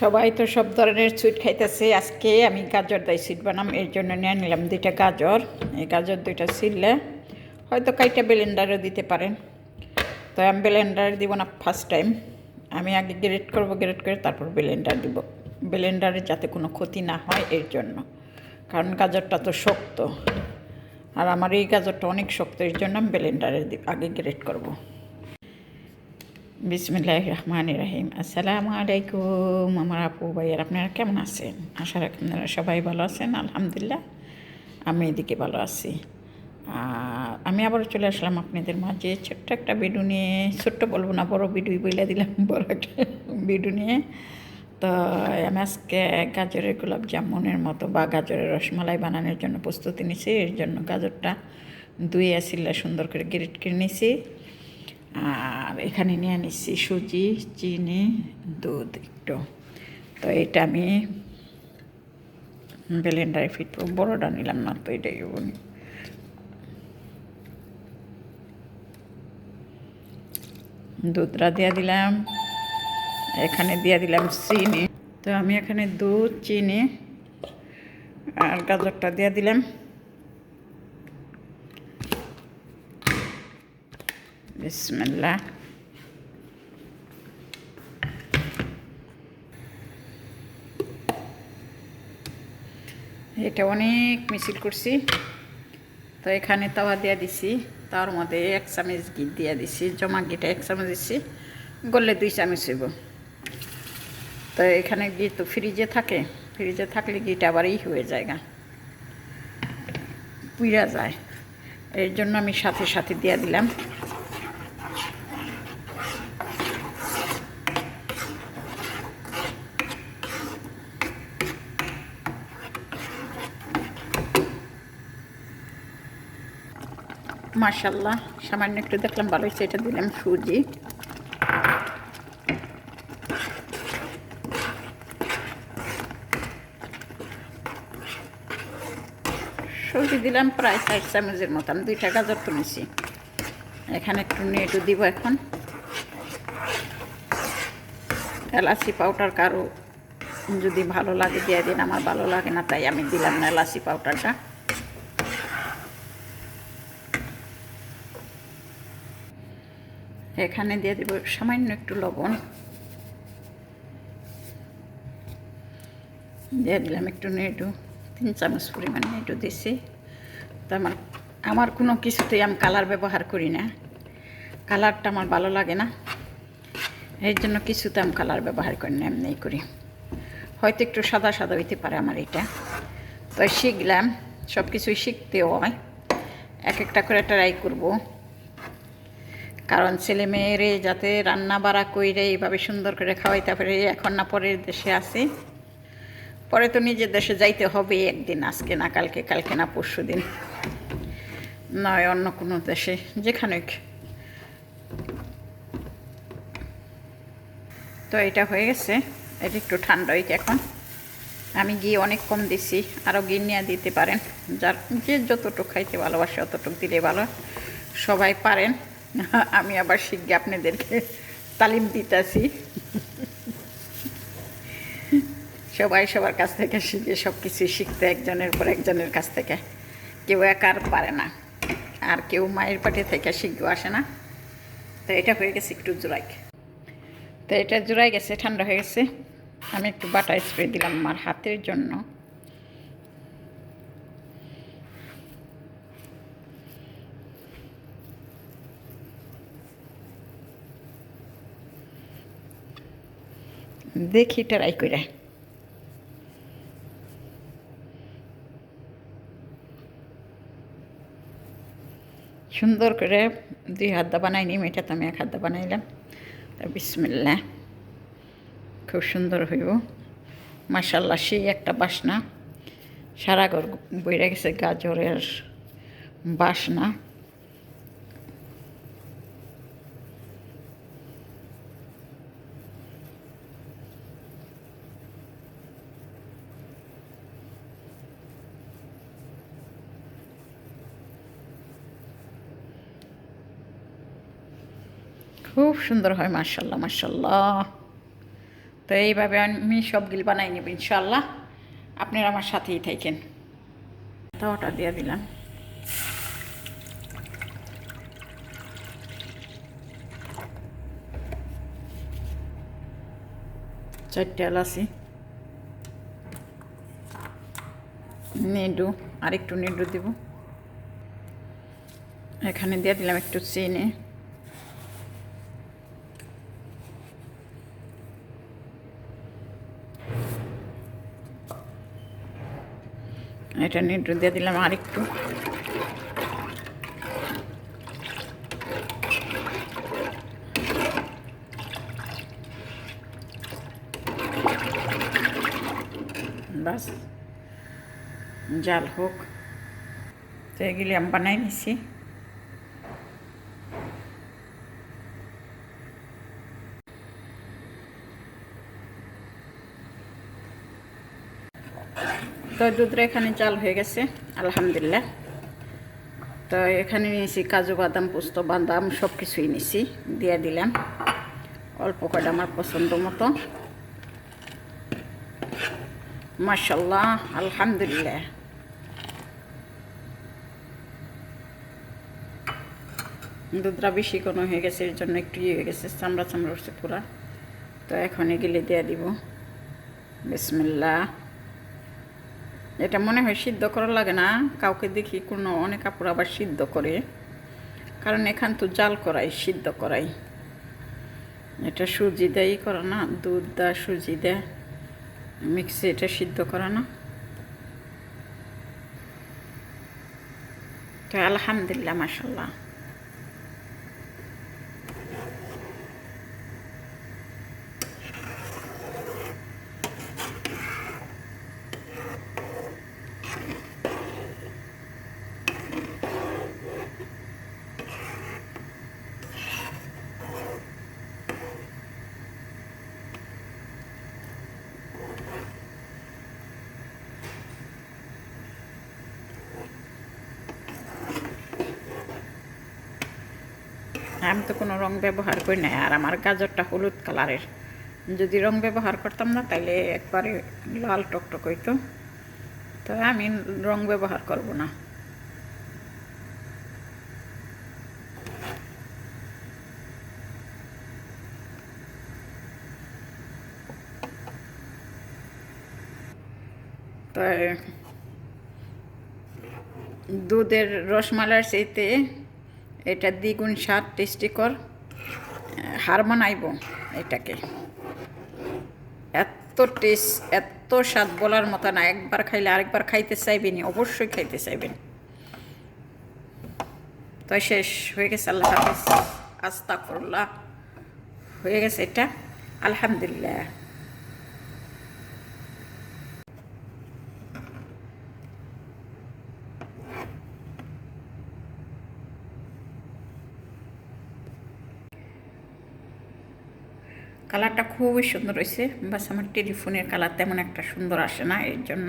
সবাই তো সব ধরনের সুইট খাইতেছে। আজকে আমি গাজর দাই সুইট বানাম, এর জন্য নিয়ে নিলাম দুইটা গাজর। এই গাজর দুইটা ছিললে হয়তো কাইটা ব্লেন্ডারও দিতে পারেন। তো আমি ব্লেন্ডার দিব না ফার্স্ট টাইম আমি আগে গ্রেট করব গ্রেট করে তারপর ব্লেন্ডার দিব। ব্লেন্ডারে যাতে কোনো ক্ষতি না হয় এর জন্য। কারণ গাজরটা তো শক্ত। আর আমার এই গাজরটা অনেক শক্ত, এর জন্য আমি ব্লেন্ডারে আগে গ্রেট করব। বিসমিল্লাহ রহমান রাহিম আসসালামু আলাইকুম আমার আপু, ভাইয়ার, আপনারা কেমন আছেন? আশা রাখি আপনারা সবাই ভালো আছেন, আলহামদুলিল্লাহ। আমি এদিকে ভালো আছি। আমি আবার চলে আসলাম আপনাদের মাঝে ছোট্ট একটা ভিডিও নিয়ে। ছোট্ট বলব না, বড় ভিডিও বলে দিলাম, বড় একটা ভিডিও নিয়ে। তো আমি আজকে গাজরের গোলাপ জামুনের মতো বা গাজরের রসমালাই বানানোর জন্য প্রস্তুতি নিছি। এর জন্য গাজরটা দুই আসিল্লা সুন্দর করে গ্রেট করে নিছি। আর এখানে নিয়ে নিচ্ছি সুজি, চিনি, দুধ একটু। তো এটা আমি ব্লেন্ডারে ফিট বড়োটা নিলাম না তো এটাই দুধটা দিয়ে দিলাম। এখানে দিয়ে দিলাম চিনি। তো আমি এখানে দুধ, চিনি আর গাজরটা দিয়ে দিলাম। বিসমিল্লা এটা অনেক মিছিল করছি। তো এখানে তাওয়া দিয়ে দিছি। তার মধ্যে এক চামচ ঘি দিয়ে দিছি। জমা ঘিটা এক চামচ দিছি। গললে দুই চামচ হইব। তো এখানে ঘি তো ফ্রিজে থাকে। ফ্রিজে থাকলে ঘিটা আবার ই হয়ে যায় গা। পুইরা যায়। এর জন্য আমি সাথে সাথে দিয়ে দিলাম। মার্শাল্লাহ সামান্য একটু দেখলাম, ভালো হয়েছে, এটা দিলাম সুজি। সুজি দিলাম প্রায় ষাট চামচের মতন, দুইটা গাজর তুলেছি এখানে একটু নেটু দিব এখন। এলাচি পাউডার কারও যদি ভালো লাগে, দিয়ে দিন, আমার ভালো লাগে না, তাই আমি দিলাম না এলাচি পাউডারটা। এখানে দিয়ে দেব সামান্য একটু লবণ। দিয়ে দিলাম একটু নেটু তিন চামচ পরিমাণ নেটু দিছি। তো আমার আমার কোনো কিছুতেই আমি কালার ব্যবহার করি না। কালারটা আমার ভালো লাগে না। এর জন্য কিছুতে আমি কালার ব্যবহার করি না এমনি করি। হয়তো একটু সাদা সাদা হইতে পারে আমার এটা। তো শিখলাম সব কিছুই শিখতে হয়। এক একটা করে ট্রাই করব। কারণ ছেলে মেয়েরে যাতে রান্না বাড়া কইরে এইভাবে সুন্দর করে খাওয়াইতে পারে এখন না পরের দেশে আসি পরে তো নিজের দেশে যাইতে হবে একদিন, আজকে না কালকে কালকে না পরশু দিন। নয়, অন্য কোনো দেশে, যেখানে তো এটা হয়ে গেছে, এটা একটু ঠান্ডা হয়েছে এখন। আমি গিয়ে অনেক কম দিছি, আরও গিয়ে নিয়ে দিতে পারেন। যার যে যতটুকু খাইতে ভালোবাসে, অতটুকু দিলে ভালো। সবাই পারেন। আমি আবার শিখে, আপনাদেরকে তালিম দিতেছি। সবাই সবার কাছ থেকে শিখে সব কিছু শিখতে একজনের পর একজনের কাছ থেকে। কেউ একার পারে না, আর কেউ মায়ের পাটে থেকে শিখেও আসে না। তো এটা হয়ে গেছে একটু জোড়াই তো এটা জোড়াই গেছে, ঠান্ডা হয়ে গেছে। আমি একটু বাটার স্প্রে দিলাম আমার হাতের জন্য। দেখি ট্রাই করে। সুন্দর করে দুই হাত বানাই নিম এটা তো আমি এক হাত বানাইলাম। তা বিসমিল্লা খুব সুন্দর হইব। মাসাল্লা সেই একটা বাসনা। সারা ঘর বইরা গেছে গাজরের বাসনা। খুব সুন্দর হয় মার্শাল্লাহ মার্শাল্লাহ তো তো এইভাবে আমি সবগুলো বানাই নেব ইনশাল্লাহ আপনারা আমার সাথেই থাকেন। তাওয়াটা দিয়ে দিলাম। চারটে এলাচি। নেডু, আরেকটু নেডু দেব। এখানে দিয়ে দিলাম একটু চিনি। এটা নেডু দিয়ে দিলাম আরেকটু। বাস জাল হোক। তো এগুলি আমি বানাই নিছি। তো দুধটা এখানে চাল হয়ে গেছে, আলহামদুলিল্লাহ। তো এখানে নিয়েছি কাজু, বাদাম, পোস্ত, বাদাম সব কিছুই নিয়েছি দিয়ে দিলাম। অল্প কয়টা আমার পছন্দ মতো। মাসাল্লাহ আলহামদুলিল্লাহ। দুধটা বেশি কোনো হয়ে গেছে, এর জন্য একটু ইয়ে হয়ে গেছে, চামড়া চামড়া উঠছে পুরা। তো এখন এগুলি দিয়ে দিব। বিসমিল্লা এটা মনে হয় সিদ্ধ করা লাগে না। কাউকে দেখি কোনো অনেক কাপড় আবার সিদ্ধ করে। কারণ এখান তো জাল করাই, সিদ্ধ করাই। এটা সুজি দেয়ই করা না, দুধ দেয় সুজি দেয়। মিক্সি এটা সিদ্ধ করা না। তো আলহামদুলিল্লাহ মাসাল্লাহ আমি তো কোনো রং ব্যবহার করি না আর আমার গাজরটা হলুদ কালারের। যদি রং ব্যবহার করতাম না তাহলে একবারে লাল টকটক হইতো। তো আমি রং ব্যবহার করব না। তো দুধের রসমালাইয়ের চাইতে এটা দ্বিগুণ স্বাদ টেস্টিকর হার মানাইব এটাকে। এত টেস্ট এত স্বাদ বলার মতো না। একবার খাইলে আরেকবার খাইতে চাইবেন অবশ্যই খাইতে চাইবেন। তো শেষ, হয়ে গেছে, আল্লাহ হাফিজ। আস্তা করল্লা হয়ে গেছে এটা। আলহামদুলিল্লাহ। কালারটা খুবই সুন্দর হয়েছে। বাস আমার টেলিফোনের কালার তেমন একটা সুন্দর আসে না, এর জন্য।